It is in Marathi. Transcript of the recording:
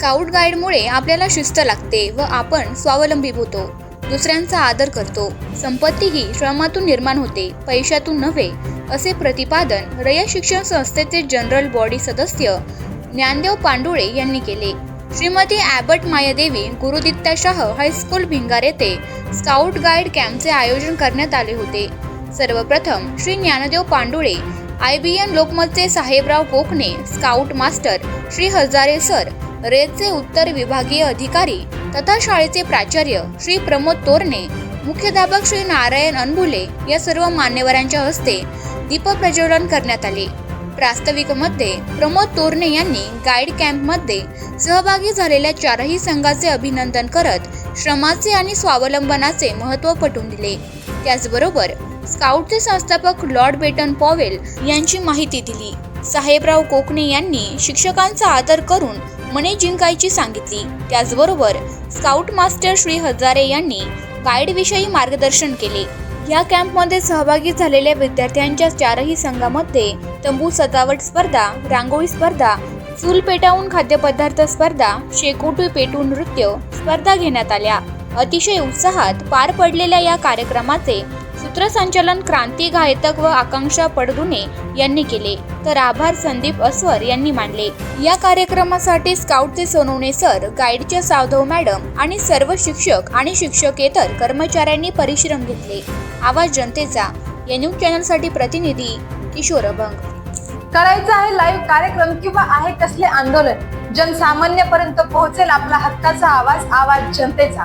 स्काउट गाईडमुळे आपल्याला शिस्त लागते व आपण स्वावलंबी होतो. दुसऱ्यांचा आदर करतो. संपत्ती ही श्रमातून निर्माण होते पैशातून नव्हे असे प्रतिपादन रयत शिक्षण संस्थेचे जनरल बॉडी सदस्य ज्ञानदेव पांडुळे यांनी केले. Shrimati Abbott Mayadevi Guruditta Shah high school Bhingar येथे स्काउट गाईड कॅम्पचे आयोजन करण्यात आले होते. सर्वप्रथम Shri Dnyandev Pandule I B N लोकमतचे Sahebrao Kokane scout master Shri Hazare sir रेडचे उत्तर विभागीय अधिकारी तथा शाळेचे प्राचार्य श्री प्रमोद तोरणे मुख्याध्यापक श्री नारायण अनबुले या सर्व मान्यवरांच्या हस्ते दीपप्रज्वलन करण्यात आले. प्रास्ताविकमध्ये प्रमोद तोरणे यांनी गाईड कॅम्पमध्ये सहभागी झालेल्या चारही संघाचे अभिनंदन करत श्रमाचे आणि स्वावलंबनाचे महत्त्व पटवून दिले. त्याचबरोबर स्काउटचे संस्थापक लॉर्ड बेटन पॉवेल यांची माहिती दिली. साहेबराव कोकणे यांनी शिक्षकांचा आदर करून मने जिंकायची सांगितली. त्याचबरोबर स्काउट मास्टर श्री हजारे यांनी गाईडविषयी मार्गदर्शन केले. या कॅम्पमध्ये सहभागी झालेल्या विद्यार्थ्यांच्या चारही संघामध्ये तंबू सजावट स्पर्धा रांगोळी स्पर्धा चूल पेटावून खाद्यपदार्थ स्पर्धा शेकोटी पेटून नृत्य स्पर्धा घेण्यात आल्या. अतिशय उत्साहात पार पडलेल्या या कार्यक्रमाचे सूत्रसंचालन क्रांती गायतक व आकांक्षा पडदुने यांनी केले. तर आभार संदीप अस्वर यांनी मानले. या कार्यक्रमासाठी स्काउटचे सोनवणे सर गाईडच्या सावधव मॅडम आणि सर्व शिक्षक आणि शिक्षकेतर कर्मचाऱ्यांनी परिश्रम घेतले. आवाज जनतेचा. या न्यूज चॅनलसाठी प्रतिनिधी किशोर अभंग. करायचं आहे लाईव्ह कार्यक्रम किंवा आहे कसले आंदोलन? जनसामान्यपर्यंत पोहोचेल आपला हक्काचा आवाज आवाज जनतेचा.